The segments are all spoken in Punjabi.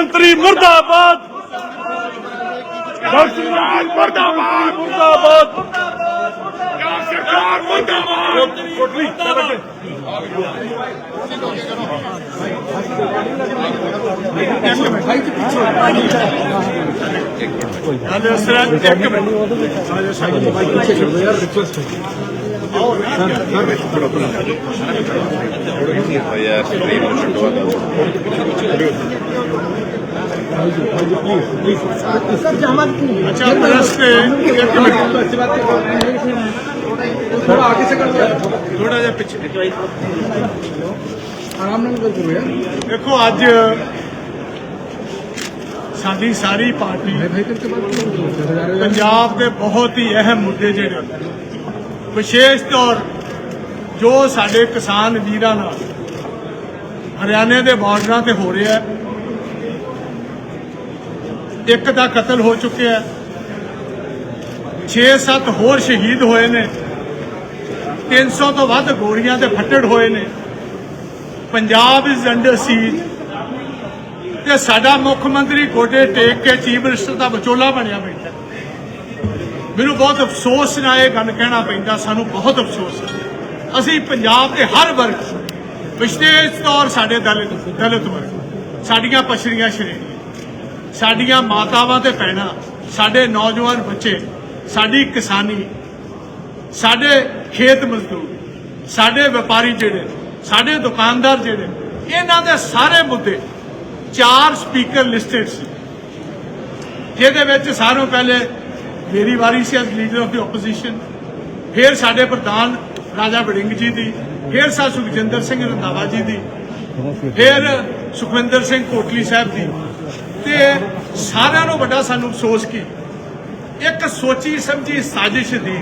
ਮੰਤਰੀ ਮੁਰਦਾਬਾਦ। ਰਾਜ ਮੁਰਦਾਬਾਦ। ਮੁਰਦਾਬਾਦ। ਸਰਕਾਰ ਮੁਰਦਾਬਾਦ। ਕੋਟਲੀ ਚੱਲ ਹਾਲੇ ਸਰ ਇੱਕ ਮਿੰਟ। ਹੋਇਆ ਸਟ੍ਰੀਮ ਨੂੰ ਛੱਡਵਾ ਦਿਓ ਅੱਛਾ ਪ੍ਰੈਸ ਤੇ ਇੱਕ ਮਿੰਟ थोड़ा आगे से कर दो ਥੋੜਾ ਜਿਹਾ ਪਿੱਛੇ आराम ਨਾਲ ਗੱਲ ਕਰੋ ਯਾਰ ਦੇਖੋ ਅੱਜ ਸਾਡੀ ਸਾਰੀ ਪਾਰਟੀ भाई भाई करके बात करो ਪੰਜਾਬ ਦੇ ਬਹੁਤ ਹੀ ਅਹਿਮ ਮੁੱਦੇ ਜਿਹੜੇ ਵਿਸ਼ੇਸ਼ ਤੌਰ ਜੋ ਸਾਡੇ ਕਿਸਾਨ ਵੀਰਾਂ ਨਾਲ ਹਰਿਆਣੇ ਦੇ ਬਾਰਡਰਾਂ ਤੇ ਹੋ ਰਿਹਾ ਹੈ, ਇੱਕ ਦਾ ਕਤਲ ਹੋ ਚੁੱਕਿਆ ਹੈ 6-7 ਹੋਰ ਸ਼ਹੀਦ ਹੋਏ ਨੇ 300 ਤੋਂ ਵੱਧ ਗੋਲੀਆਂ 'ਤੇ ਫੱਟੜ ਹੋਏ ਨੇ, ਪੰਜਾਬ ਇਜ਼ ਅੰਡਰ ਸੀਜ ਤੇ ਸਾਡਾ ਮੁੱਖ ਮੰਤਰੀ ਗੋਡੇ ਟੇਕ ਕੇ ਚੀਫ ਮਿਨਿਸਟਰ ਦਾ ਵਿਚੋਲਾ ਬਣਿਆ ਬੈਠਾ ਮੈਨੂੰ ਬਹੁਤ ਅਫਸੋਸ ਨਾਲ ਇਹ ਗੱਲ ਕਹਿਣਾ ਪੈਂਦਾ, ਸਾਨੂੰ ਬਹੁਤ ਅਫਸੋਸ ਹੈ। ਅਸੀਂ ਪੰਜਾਬ ਦੇ ਹਰ ਵਰਗ ਵਿਸ਼ੇਸ਼ ਤੌਰ ਸਾਡੇ ਦਲਿਤ ਦਲਿਤ ਵਰਗ, ਸਾਡੀਆਂ ਪਛੜੀਆਂ ਸ਼੍ਰੇਣੀਆਂ, ਸਾਡੀਆਂ ਮਾਤਾਵਾਂ ਤੇ ਭੈਣਾਂ, ਸਾਡੇ ਨੌਜਵਾਨ ਬੱਚੇ, ਸਾਡੀ ਕਿਸਾਨੀ, ਸਾਡੇ ਖੇਤ ਮਜ਼ਦੂਰ, ਸਾਡੇ ਵਪਾਰੀ ਜਿਹੜੇ, ਸਾਡੇ ਦੁਕਾਨਦਾਰ ਜਿਹੜੇ, ਇਹਨਾਂ ਦੇ ਸਾਰੇ ਮੁੱਦੇ ਚਾਰ ਸਪੀਕਰ ਲਿਸਟਡ ਸੀ। ਜਿਹਦੇ ਵਿੱਚ ਸਾਰੋਂ ਪਹਿਲੇ ਮੇਰੀ ਵਾਰੀ ਸੀ as leader of the opposition ਫਿਰ ਸਾਡੇ ਪ੍ਰਧਾਨ ਰਾਜਾ ਬੜਿੰਗ ਜੀ ਦੀ, ਫਿਰ ਸਾ ਸੁਖਜਿੰਦਰ ਸਿੰਘ ਰੰਧਾਵਾ ਜੀ ਦੀ, ਫਿਰ ਸੁਖਵਿੰਦਰ ਸਿੰਘ ਕੋਟਲੀ ਸਾਹਿਬ ਦੀ। ਤੇ ਸਾਰਿਆਂ ਨੂੰ ਵੱਡਾ ਸਾਨੂੰ ਅਫਸੋਸ ਕੀ ਇੱਕ ਸੋਚੀ ਸਮਝੀ ਸਾਜ਼ਿਸ਼ ਦੀ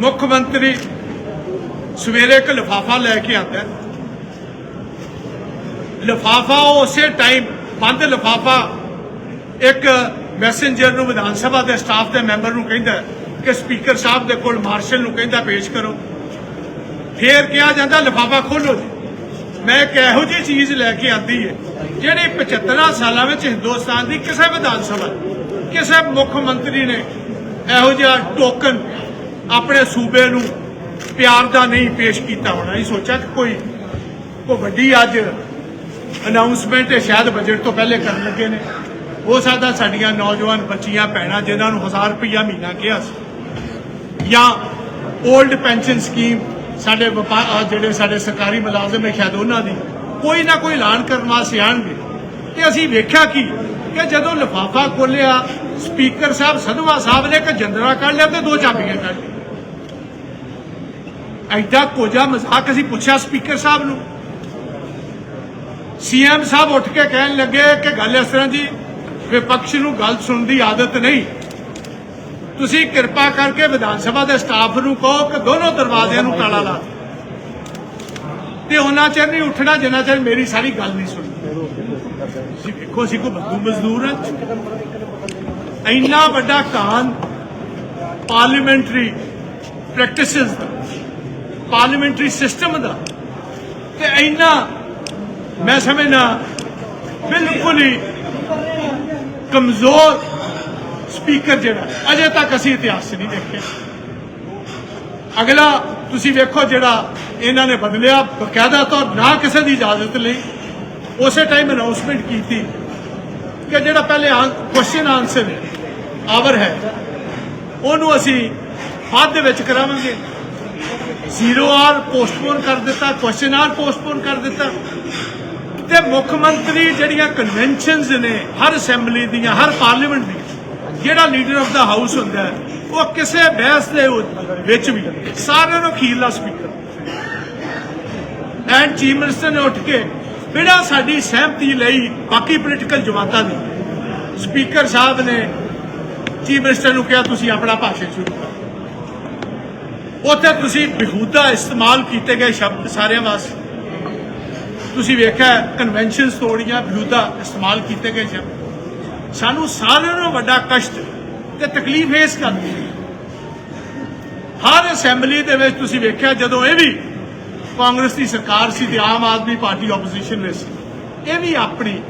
ਮੁੱਖ ਮੰਤਰੀ ਸਵੇਰੇ ਇੱਕ ਲਿਫਾਫਾ ਲੈ ਕੇ ਆਉਂਦਾ ਹੈ। ਲਿਫਾਫਾ ਉਸੇ ਟਾਈਮ ਬੰਦ ਲਿਫਾਫਾ ਇੱਕ ਮੈਸੇਂਜਰ ਨੂੰ ਵਿਧਾਨ ਸਭਾ ਦੇ ਸਟਾਫ ਦੇ ਮੈਂਬਰ ਨੂੰ ਕਹਿੰਦਾ ਕਿ ਸਪੀਕਰ ਸਾਹਿਬ ਦੇ ਕੋਲ ਮਾਰਸ਼ਲ ਨੂੰ ਕਹਿੰਦਾ ਪੇਸ਼ ਕਰੋ। ਫੇਰ ਕਿਹਾ ਜਾਂਦਾ, ਲਿਫਾਫਾ ਖੋਲੋ ਜੀ। ਮੈਂ ਇੱਕ ਇਹੋ ਜਿਹੀ ਚੀਜ਼ ਲੈ ਕੇ ਆਂਦੀ ਹੈ, ਜਿਹੜੀ 75 ਸਾਲਾਂ ਵਿੱਚ ਹਿੰਦੁਸਤਾਨ ਦੀ ਕਿਸੇ ਵਿਧਾਨ ਸਭਾ, ਕਿਸੇ ਮੁੱਖ ਮੰਤਰੀ ਨੇ ਇਹੋ ਜਿਹਾ ਟੋਕਨ ਆਪਣੇ ਸੂਬੇ ਨੂੰ ਪਿਆਰ ਦਾ ਨਹੀਂ ਪੇਸ਼ ਕੀਤਾ ਹੋਣਾ। ਇਹ ਸੋਚਿਆ ਕਿ ਕੋਈ ਕੋਈ ਵੱਡੀ ਅੱਜ ਅਨਾਉਂਸਮੈਂਟ ਸ਼ਾਇਦ ਬਜਟ ਤੋਂ ਪਹਿਲੇ ਕਰਨ ਲੱਗੇ ਨੇ। ਹੋ ਸਕਦਾ ਸਾਡੀਆਂ ਨੌਜਵਾਨ ਬੱਚੀਆਂ, ਭੈਣਾਂ ਜਿਨ੍ਹਾਂ ਨੂੰ 1000 ਰੁਪਇਆ ਮਹੀਨਾ ਕਿਹਾ ਸੀ। ਜਾਂ 올ਡ ਪੈਨਸ਼ਨ ਸਕੀਮ ਸਾਡੇ ਵਪਾ- ਜਿਹੜੇ ਸਾਡੇ ਸਰਕਾਰੀ ਮੁਲਾਜ਼ਮ ਹੈ, ਸ਼ਾਇਦ ਉਹਨਾਂ ਦੀ, ਕੋਈ ਨਾ ਕੋਈ ਐਲਾਨ ਕਰਨ ਵਾਸਤੇ ਆਣਗੇ ਤੇ ਅਸੀਂ ਵੇਖਿਆ ਕੀ, ਕਿ ਜਦੋਂ ਲਿਫਾਫਾ ਖੋਲਿਆ ਸਪੀਕਰ ਸਾਹਿਬ ਸਧਵਾ ਸਾਹਿਬ ਨੇ ਇੱਕ ਜੰਦਰਾ ਕੱਢ ਲਿਆ ਤੇ ਦੋ ਚਾਬੀਆਂ ਕੱਢ ਲਈਆਂ। ਐਡਾ ਕੋਝਾ ਮਜ਼ਾਕ ਅਸੀਂ ਪੁੱਛਿਆ ਸਪੀਕਰ ਸਾਹਿਬ ਨੂੰ। ਸੀਐਮ ਸਾਹਿਬ ਉੱਠ ਕੇ ਕਹਿਣ ਲੱਗੇ ਕਿ ਗੱਲ ਇਸ ਤਰ੍ਹਾਂ ਜੀ ਵਿਪਕਸ਼ ਨੂੰ ਗੱਲ ਸੁਣਨ ਦੀ ਆਦਤ ਨਹੀਂ। ਤੁਸੀਂ ਕਿਰਪਾ ਕਰਕੇ ਵਿਧਾਨ ਸਭਾ ਦੇ ਸਟਾਫ ਨੂੰ ਕਹੋ ਕਿ ਦੋਨੋਂ ਦਰਵਾਜ਼ਿਆਂ ਨੂੰ ਤਾਲਾ ਲਾ ਤੇ ਉਹਨਾਂ ਚਿਰ ਨਹੀਂ ਉੱਠਣਾ, ਜਿੰਨਾ ਚਿਰ ਮੇਰੀ ਸਾਰੀ ਗੱਲ ਨਹੀਂ ਸੁਣੀ ਤੁਸੀਂ ਵੇਖੋ ਅਸੀਂ ਕੋਈ ਬੰਦੂ ਮਜ਼ਦੂਰ ਹਾਂ ਇੰਨਾ ਵੱਡਾ ਕਾਨ ਪਾਰਲੀਮੈਂਟਰੀ ਪ੍ਰੈਕਟਿਸਿਸ ਦਾ, ਪਾਰਲੀਮੈਂਟਰੀ ਸਿਸਟਮ ਦਾ, ਤੇ ਇੰਨਾ ਮੈਂ ਸਮਝਣਾ ਬਿਲਕੁਲ ਹੀ ਕਮਜ਼ੋਰ ਸਪੀਕਰ ਜਿਹੜਾ, ਅਜੇ ਤੱਕ ਅਸੀਂ ਇਤਿਹਾਸ 'ਚ ਨਹੀਂ ਦੇਖਿਆ। ਅਗਲਾ, ਤੁਸੀਂ ਵੇਖੋ ਜਿਹੜਾ ਇਹਨਾਂ ਨੇ ਬਦਲਿਆ ਬਕਾਇਦਾ ਤੌਰ, ਨਾ ਕਿਸੇ ਦੀ ਇਜਾਜ਼ਤ ਲਈ। ਉਸੇ ਟਾਈਮ ਅਨਾਉਂਸਮੈਂਟ ਕੀਤੀ ਕਿ ਜਿਹੜਾ ਪਹਿਲੇ ਕੁਐਸਚਨ ਆਨਸਰ ਹੈ ਆਵਰ ਹੈ, ਉਹਨੂੰ ਅਸੀਂ ਬਾਅਦ ਦੇ ਵਿੱਚ ਕਰਾਵਾਂਗੇ। ਜ਼ੀਰੋ ਆਰ ਪੋਸਟਪੋਨ ਕਰ ਦਿੱਤਾ ਕੁਐਸਚਨ ਆਰ ਪੋਸਟਪੋਨ ਕਰ ਦਿੱਤਾ। ਤੇ ਮੁੱਖ ਮੰਤਰੀ ਜਿਹੜੀਆਂ ਕਨਵੈਨਸ਼ਨਸ ਨੇ, ਹਰ ਅਸੈਂਬਲੀ ਦੀਆਂ, ਹਰ ਪਾਰਲੀਮੈਂਟ ਦੀਆਂ, ਜਿਹੜਾ ਲੀਡਰ ਆਫ ਦਾ ਹਾਊਸ ਹੁੰਦਾ ਉਹ ਕਿਸੇ ਬਹਿਸ ਦੇ ਵਿੱਚ ਵੀ, ਸਾਰਿਆਂ ਨੂੰ ਅਖੀਰਲਾ ਸਪੀਕਰ ਐਂਡ ਚੀਫ ਮਿਨਿਸਟਰ ਨੇ ਉੱਠ ਕੇ ਬਿਨਾਂ ਸਾਡੀ ਸਹਿਮਤੀ ਲਈ ਬਾਕੀ ਪੋਲੀਟੀਕਲ ਜਮਾਤਾਂ ਦੀ ਸਪੀਕਰ ਸਾਹਿਬ ਨੇ ਚੀਫ ਮਿਨਿਸਟਰ ਨੂੰ ਕਿਹਾ, ਤੁਸੀਂ ਆਪਣਾ ਭਾਸ਼ਣ ਸ਼ੁਰੂ ਕਰੋ। ਉੱਥੇ ਤੁਸੀਂ ਬਿਹੂਦਾ ਇਸਤੇਮਾਲ ਕੀਤੇ ਗਏ ਸ਼ਬਦ ਸਾਰਿਆਂ ਵਾਸਤੇ। ਤੁਸੀਂ ਵੇਖਿਆ ਕਨਵੈਨਸ਼ਨ ਤੋੜੀਆਂ ਬਿਹੂਦਾ ਇਸਤੇਮਾਲ ਕੀਤੇ ਗਏ ਸ਼ਬਦ ਸਾਨੂੰ ਸਾਰਿਆਂ ਨੂੰ ਵੱਡਾ ਕਸ਼ਟ ਤੇ ਤਕਲੀਫ ਫੇਸ ਕਰਨੀ ਹੈ। ਹਰ ਅਸੈਂਬਲੀ ਦੇ ਵਿੱਚ ਤੁਸੀਂ ਵੇਖਿਆ, ਜਦੋਂ ਇਹ ਵੀ ਕਾਂਗਰਸ ਦੀ ਸਰਕਾਰ ਸੀ ਤੇ ਆਮ ਆਦਮੀ ਪਾਰਟੀ ਆਪੋਜੀਸ਼ਨ ਵਿੱਚ ਸੀ, ਇਹ ਵੀ ਆਪਣੀ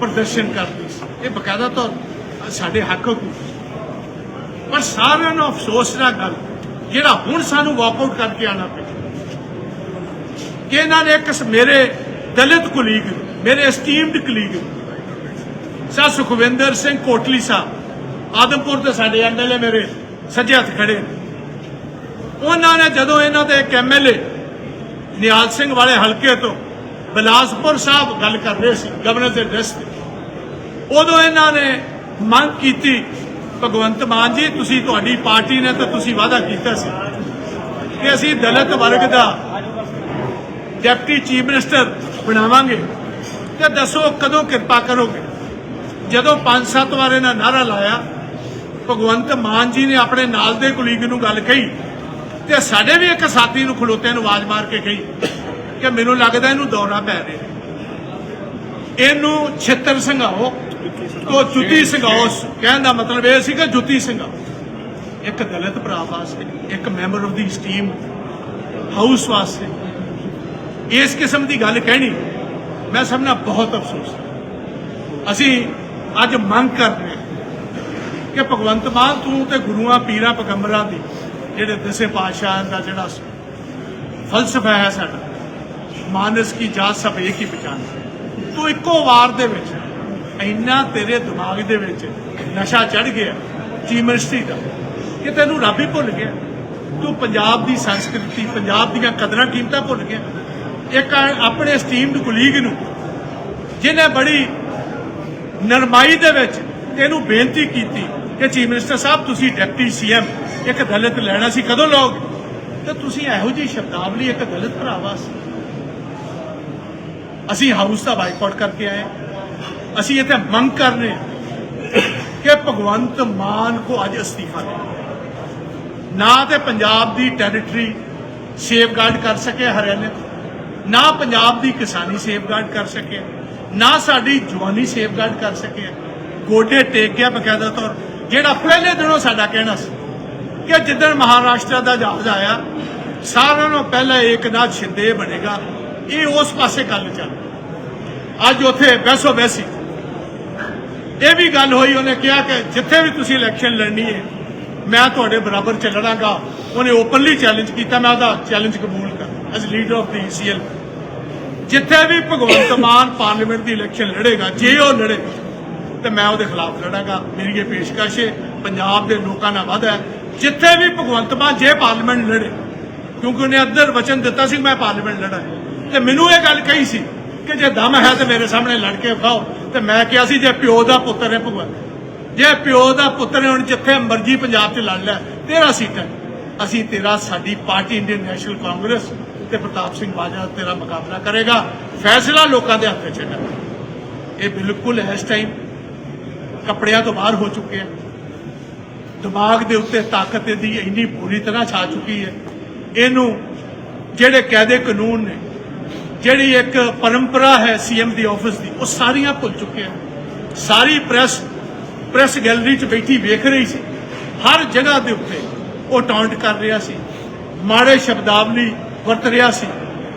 ਪ੍ਰਦਰਸ਼ਨ ਕਰਦੀ ਸੀ। ਇਹ ਬਕਾਇਦਾ ਤੌਰ ਸਾਡੇ ਹੱਕ ਹਕੂਕ ਪਰ ਸਾਰਿਆਂ ਨੂੰ ਅਫਸੋਸ ਨਾਲ ਗੱਲ, ਜਿਹੜਾ ਹੁਣ ਸਾਨੂੰ ਵਾਕਆਊਟ ਕਰਕੇ ਆਣਾ ਪਿਆ, ਕਿ ਇਹਨਾਂ ਨੇ ਇੱਕ ਮੇਰੇ ਦਲਿਤ ਕੁਲੀਗ ਮੇਰੇ ਐਸਟੀਮਡ ਕੁਲੀਗ ਸਾ ਸੁਖਵਿੰਦਰ ਸਿੰਘ ਕੋਟਲੀ ਸਾਹਿਬ ਆਦਮਪੁਰ ਦੇ ਸਾਡੇ ਐਮਐਲਏ ਮੇਰੇ ਸੱਜੇ ਹੱਥ ਖੜੇ ਨੇ ਉਹਨਾਂ ਨੇ ਜਦੋਂ ਇਹਨਾਂ ਦੇ ਇੱਕ ਐਮਐਲਏ ਨਿਹਾਲ ਸਿੰਘ ਵਾਲੇ ਹਲਕੇ ਤੋਂ ਬਿਲਾਸਪੁਰ ਸਾਹਿਬ ਗੱਲ ਕਰ ਰਹੇ ਸੀ ਗਵਰਨਰ ਦੇ ਡਰੈਸ ਤੇ ਉਦੋਂ ਇਹਨਾਂ ਨੇ ਮੰਗ ਕੀਤੀ ਭਗਵੰਤ ਮਾਨ ਜੀ ਤੁਸੀਂ ਤੁਹਾਡੀ ਪਾਰਟੀ ਨੇ ਤਾਂ ਤੁਸੀਂ ਵਾਅਦਾ ਕੀਤਾ ਸੀ ਕਿ ਅਸੀਂ ਦਲਿਤ ਵਰਗ ਦਾ ਡਿਪਟੀ ਚੀਫ ਮਿਨਿਸਟਰ ਬਣਾਵਾਂਗੇ ਤੇ ਦੱਸੋ ਕਦੋਂ ਕਿਰਪਾ ਕਰੋਗੇ? ਜਦੋਂ ਪੰਜ ਸੱਤ ਵਾਰ ਇਹਨਾਂ ਨਾਰਾ ਲਾਇਆ, ਭਗਵੰਤ ਮਾਨ ਜੀ ਨੇ ਆਪਣੇ ਨਾਲ ਦੇ ਕੁਲੀਗ ਨੂੰ ਗੱਲ ਕਹੀ ਤੇ ਸਾਡੇ ਵੀ ਇੱਕ ਸਾਥੀ ਨੂੰ ਖਲੋਤੇ ਨੂੰ ਆਵਾਜ਼ ਮਾਰ ਕੇ ਕਹੀ ਕਿ ਮੈਨੂੰ ਲੱਗਦਾ ਇਹਨੂੰ ਦੌਰਾ ਪੈ ਰਿਹਾ। ਇਹਨੂੰ ਛਿੱਤਰ ਸੰਘਾਓ, ਉਹ ਜੁੱਤੀ ਸੰਘਾਓ। ਕਹਿਣ ਦਾ ਮਤਲਬ ਇਹ ਸੀ ਕਿ ਜੁੱਤੀ ਸੰਘਾਓ। ਇੱਕ ਦਲਿਤ ਭਰਾ ਵਾਸਤੇ, ਇੱਕ member of the steam house ਵਾਸਤੇ ਇਸ ਕਿਸਮ ਦੀ ਗੱਲ ਕਹਿਣੀ ਮੈਂ ਸਭ ਨਾਲ ਬਹੁਤ ਅਫਸੋਸ ਹੈ। ਅਸੀਂ ਅੱਜ ਮੰਗ ਕਰ ਰਹੇ ਹਾਂ ਕਿ ਭਗਵੰਤ ਮਾਨ ਤੂੰ ਤੇ ਗੁਰੂਆਂ ਪੀਰਾਂ ਪੈਗੰਬਰਾਂ ਦੀ ਜਿਹੜੇ ਦਸੇ ਪਾਤਸ਼ਾਹ ਦਾ ਜਿਹੜਾ ਫਲਸਫਾ ਹੈ ਸਾਡਾ, ਮਾਨਸ ਕੀ ਜਾਤ ਸਭ ਇੱਕ ਹੀ ਪਛਾਣ ਤੂੰ ਇੱਕੋ ਵਾਰ ਦੇ ਵਿੱਚ ਇੰਨਾ ਤੇਰੇ ਦਿਮਾਗ ਦੇ ਵਿੱਚ ਨਸ਼ਾ ਚੜ ਗਿਆ ਚੀਫ ਮਿਨਿਸਟਰੀ ਦਾ ਕਿ ਤੈਨੂੰ ਰੱਬ ਹੀ ਭੁੱਲ ਗਿਆ। ਤੂੰ ਪੰਜਾਬ ਦੀ ਸੰਸਕ੍ਰਿਤੀ, ਪੰਜਾਬ ਦੀਆਂ ਕਦਰਾਂ ਕੀਮਤਾਂ ਭੁੱਲ ਗਿਆ। ਇੱਕ ਆਪਣੇ ਸਟੀਮਡ ਕੁਲੀਗ ਨੂੰ ਜਿਹਨੇ ਬੜੀ ਨਰਮਾਈ ਦੇ ਵਿੱਚ ਇਹਨੂੰ ਬੇਨਤੀ ਕੀਤੀ ਕਿ ਚੀਫ ਮਿਨਿਸਟਰ ਸਾਹਿਬ ਤੁਸੀਂ ਡਿਪਟੀ ਸੀਐਮ ਇੱਕ ਦਲਿਤ ਲੈਣਾ ਸੀ ਕਦੋਂ ਲਓਗੇ? ਤੇ ਤੁਸੀਂ ਇਹੋ ਜਿਹੀ ਸ਼ਬਦਾਵਲੀ ਇੱਕ ਦਲਿਤ ਭਰਾ ਸੀ। ਅਸੀਂ ਹਾਊਸ ਦਾ ਬਾਈਕਾਟ ਕਰਕੇ ਆਏ ਹਾਂ। ਅਸੀਂ ਇੱਥੇ ਮੰਗ ਕਰ ਰਹੇ ਕਿ ਭਗਵੰਤ ਮਾਨ ਕੋ ਅੱਜ ਅਸਤੀਫਾ ਦੇ ਨਾ ਤੇ ਪੰਜਾਬ ਦੀ ਟੈਰੀਟਰੀ ਸੇਫਗਾਰਡ ਕਰ ਸਕੇ ਹਰਿਆਣੇ ਤੋਂ, ਨਾ ਪੰਜਾਬ ਦੀ ਕਿਸਾਨੀ ਸੇਫਗਾਰਡ ਕਰ ਸਕਿਆ ਨਾ ਸਾਡੀ ਜਵਾਨੀ ਸੇਫਗਾਰਡ ਕਰ ਸਕੇ। ਗੋਡੇ ਟੇਕ ਗਿਆ ਬਕਾਇਦਾ ਤੌਰ। ਜਿਹੜਾ ਪਹਿਲੇ ਦਿਨੋਂ ਸਾਡਾ ਕਹਿਣਾ ਸੀ ਕਿ ਜਿੱਦਣ ਮਹਾਰਾਸ਼ਟਰ ਦਾ ਜਹਾਜ਼ ਆਇਆ, ਸਾਰਿਆਂ ਨੂੰ ਪਹਿਲਾਂ ਏਕਨਾਥ ਸ਼ਿੰਦੇ ਬਣੇਗਾ। ਇਹ ਉਸ ਪਾਸੇ ਗੱਲ ਚੱਲ ਅੱਜ ਉੱਥੇ ਬੈਸੋ ਬੈਸੀ ਇਹ ਵੀ ਗੱਲ ਹੋਈ, ਉਹਨੇ ਕਿਹਾ ਕਿ ਜਿੱਥੇ ਵੀ ਤੁਸੀਂ ਇਲੈਕਸ਼ਨ ਲੜਨੀ ਹੈ ਮੈਂ ਤੁਹਾਡੇ ਬਰਾਬਰ ਚ ਲੜਾਂਗਾ ਉਹਨੇ ਓਪਨਲੀ ਚੈਲੰਜ ਕੀਤਾ, ਮੈਂ ਉਹਦਾ ਚੈਲੰਜ ਕਬੂਲ ਕਰ। As leader of the CL ਜਿੱਥੇ ਵੀ ਭਗਵੰਤ ਮਾਨ ਪਾਰਲੀਮੈਂਟ ਦੀ ਇਲੈਕਸ਼ਨ ਲੜੇਗਾ, ਜੇ ਉਹ ਲੜੇ, ਤੇ ਮੈਂ ਉਹਦੇ ਖਿਲਾਫ ਲੜਾਂਗਾ। ਮੇਰੀ ਇਹ ਪੇਸ਼ਕਸ਼ ਹੈ, ਪੰਜਾਬ ਦੇ ਲੋਕਾਂ ਨਾਲ ਵਾਅਦਾ ਜਿੱਥੇ ਵੀ ਭਗਵੰਤ ਮਾਨ ਜੇ ਪਾਰਲੀਮੈਂਟ ਲੜੇ, ਕਿਉਂਕਿ ਉਹਨੇ ਅੱਧਰ ਵਚਨ ਦਿੱਤਾ ਸੀ ਮੈਂ ਪਾਰਲੀਮੈਂਟ ਲੜਾਂ। ਤੇ ਮੈਨੂੰ ਇਹ ਗੱਲ ਕਹੀ ਸੀ ਕਿ ਜੇ ਦਮ ਹੈ ਤੇ ਮੇਰੇ ਸਾਹਮਣੇ ਲੜ ਕੇ ਵਿਖਾਓ। ਤੇ ਮੈਂ ਕਿਹਾ ਸੀ, ਜੇ ਪਿਓ ਦਾ ਪੁੱਤਰ ਹੈ ਭਗਵੰਤ, ਜੇ ਪਿਓ ਦਾ ਪੁੱਤਰ ਹੈ, ਹੁਣ ਜਿੱਥੇ ਮਰਜ਼ੀ ਪੰਜਾਬ 'ਚ ਲੜ ਲੈ, ਤੇਰਾ ਸੀਟ ਹੈ। ਅਸੀਂ ਤੇਰਾ, ਸਾਡੀ ਪਾਰਟੀ ਇੰਡੀਅਨ ਨੈਸ਼ਨਲ ਕਾਂਗਰਸ ਤੇ ਪ੍ਰਤਾਪ ਸਿੰਘ ਬਾਜਵਾ ਤੇਰਾ ਮੁਕਾਬਲਾ ਕਰੇਗਾ। ਫੈਸਲਾ ਲੋਕਾਂ ਦੇ ਹੱਥ 'ਚ ਹੈ। ਇਹ ਬਿਲਕੁਲ ਇਸ ਟਾਈਮ ਕੱਪੜਿਆਂ ਤੋਂ ਬਾਹਰ ਹੋ ਚੁੱਕੇ ਆ। ਦਿਮਾਗ ਦੇ ਉੱਤੇ ਤਾਕਤ ਦੀ ਇੰਨੀ ਬੁਰੀ ਤਰ੍ਹਾਂ ਛਾ ਚੁੱਕੀ ਹੈ। ਇਹਨੂੰ ਜਿਹੜੇ ਕਾਇਦੇ ਕਾਨੂੰਨ ਨੇ, ਜਿਹੜੀ ਇੱਕ ਪਰੰਪਰਾ ਹੈ ਸੀਐਮ ਦੀ ਆਫਿਸ ਦੀ, ਉਹ ਸਾਰੀਆਂ ਭੁੱਲ ਚੁੱਕੇ ਆ। ਸਾਰੀ ਪ੍ਰੈਸ ਪ੍ਰੈਸ ਗੈਲਰੀ 'ਚ ਬੈਠੀ ਵੇਖ ਰਹੀ ਸੀ। ਹਰ ਜਗ੍ਹਾ ਦੇ ਉੱਤੇ ਉਹ ਟਾਂਟ ਕਰ ਰਿਹਾ ਸੀ। ਮਾੜੇ ਸ਼ਬਦਾਵਲੀ ਵਰਤ ਰਿਹਾ ਸੀ।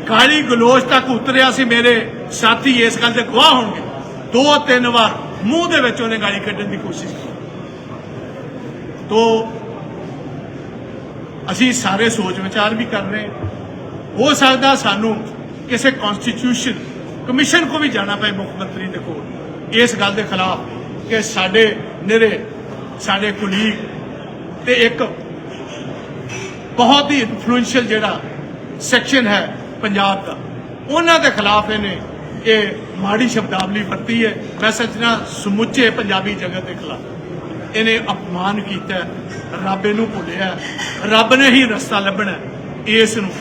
ਕਾਲੀ ਗਲੋਚ ਤੱਕ ਉਤਰਿਆ ਸੀ, ਮੇਰੇ ਸਾਥੀ ਇਸ ਗੱਲ ਦੇ ਗਵਾਹ ਹੋਣਗੇ। ਦੋ ਤਿੰਨ ਵਾਰ ਮੂੰਹ ਦੇ ਵਿੱਚ ਉਹਨੇ ਗਾਲੀ ਕੱਢਣ ਦੀ ਕੋਸ਼ਿਸ਼ ਕੀਤੀ। ਤੋ ਅਸੀਂ ਸਾਰੇ ਸੋਚ ਵਿਚਾਰ ਵੀ ਕਰ ਰਹੇ ਹੋ। ਸਕਦਾ ਸਾਨੂੰ ਕਿਸੇ ਕਨਸਟੀਟਿਊਸ਼ਨ ਕਮਿਸ਼ਨ ਕੋ ਵੀ ਜਾਣਾ ਪਏ ਮੁੱਖ ਮੰਤਰੀ ਦੇ ਕੋਲ, ਇਸ ਗੱਲ ਦੇ ਖਿਲਾਫ ਕਿ ਸਾਡੇ ਨਿਰੇ ਸਾਡੇ ਕੁਲੀਗ ਤੇ ਇੱਕ ਬਹੁਤ ਹੀ ਇਨਫਲੂਐਂਸ਼ੀਅਲ ਜਿਹੜਾ ਸੈਕਸ਼ਨ ਹੈ ਪੰਜਾਬ ਦਾ। ਉਹਨਾਂ ਦੇ ਖਿਲਾਫ ਇਹਨੇ ਇਹ ਮਾੜੀ ਸ਼ਬਦਾਵਲੀ ਵਰਤੀ ਹੈ। ਮੈਂ ਸੱਚਣਾ ਸਮੁੱਚੇ ਪੰਜਾਬੀ ਜਗਤ ਦੇ ਖਿਲਾਫ ਇਹਨੇ ਅਪਮਾਨ ਕੀਤਾ ਰੱਬ ਇਹਨੂੰ ਭੁੱਲਿਆ ਰੱਬ ਨੇ ਹੀ ਰਸਤਾ ਲੱਭਣਾ ਇਸ ਨੂੰ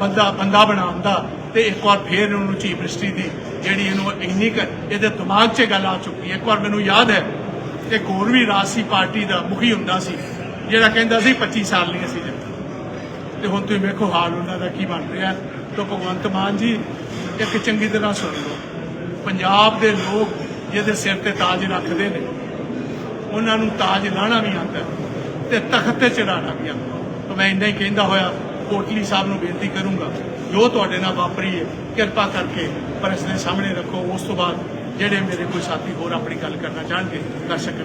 ਬੰਦਾ ਬੰਦਾ ਬਣਾਉਣ ਦਾ ਤੇ ਇੱਕ ਵਾਰ ਫੇਰ ਇਹਨੂੰ ਚੀਫ ਮਿਨਿਸਟਰੀ ਦੀ ਜਿਹੜੀ ਇਹਨੂੰ ਇੰਨੀ ਕੁ ਇਹਦੇ ਦਿਮਾਗ 'ਚ ਗੱਲ ਆ ਚੁੱਕੀ ਹੈ। ਇੱਕ ਵਾਰ ਮੈਨੂੰ ਯਾਦ ਹੈ ਕਿ ਹੋਰ ਵੀ ਰਾਜਸੀ ਪਾਰਟੀ ਦਾ ਮੁਖੀ ਹੁੰਦਾ ਸੀ, ਜਿਹੜਾ ਕਹਿੰਦਾ ਸੀ 25 ਸਾਲ ਨਹੀਂ ਅਸੀਂ ਜਿੱਤਣਾ ਤੇ ਹੁਣ ਤੁਸੀਂ ਵੇਖੋ ਹਾਲ ਉਹਨਾਂ ਦਾ ਕੀ ਬਣ ਰਿਹਾ। ਤਾਂ ਭਗਵੰਤ ਮਾਨ ਜੀ, ਇੱਕ ਚੰਗੀ ਤਰ੍ਹਾਂ ਸੁਣ ਲਓ। ਪੰਜਾਬ ਦੇ ਲੋਕ ਜਿਹਦੇ ਸਿਰ ਤੇ ਤਾਜ ਰੱਖਦੇ ਨੇ, ਉਹਨਾਂ ਨੂੰ ਤਾਜ ਲਾਣਾ ਵੀ ਆਉਂਦਾ ਹੈ ਤੇ ਤਖਤ ਤੇ ਚੜਾਉਣਾ ਵੀ ਆਉਂਦਾ ਤਾਂ ਮੈਂ ਇੰਨਾ ਹੀ ਕਹਿੰਦਾ ਹੋਇਆ, ਕੋਟਲੀ ਸਾਹਿਬ ਨੂੰ ਬੇਨਤੀ ਕਰੂੰਗਾ, ਜੋ ਤੁਹਾਡੇ ਨਾਲ ਵਾਪਰੀ ਹੈ, ਕਿਰਪਾ ਕਰਕੇ ਪਰ ਇਸ ਦੇ ਸਾਹਮਣੇ ਰੱਖੋ। ਉਸ ਤੋਂ ਬਾਅਦ ਜਿਹੜੇ ਮੇਰੇ ਕੋਈ ਸਾਥੀ ਹੋਰ ਆਪਣੀ ਗੱਲ ਕਰਨਾ ਚਾਹਣਗੇ ਕਰ ਸਕਣ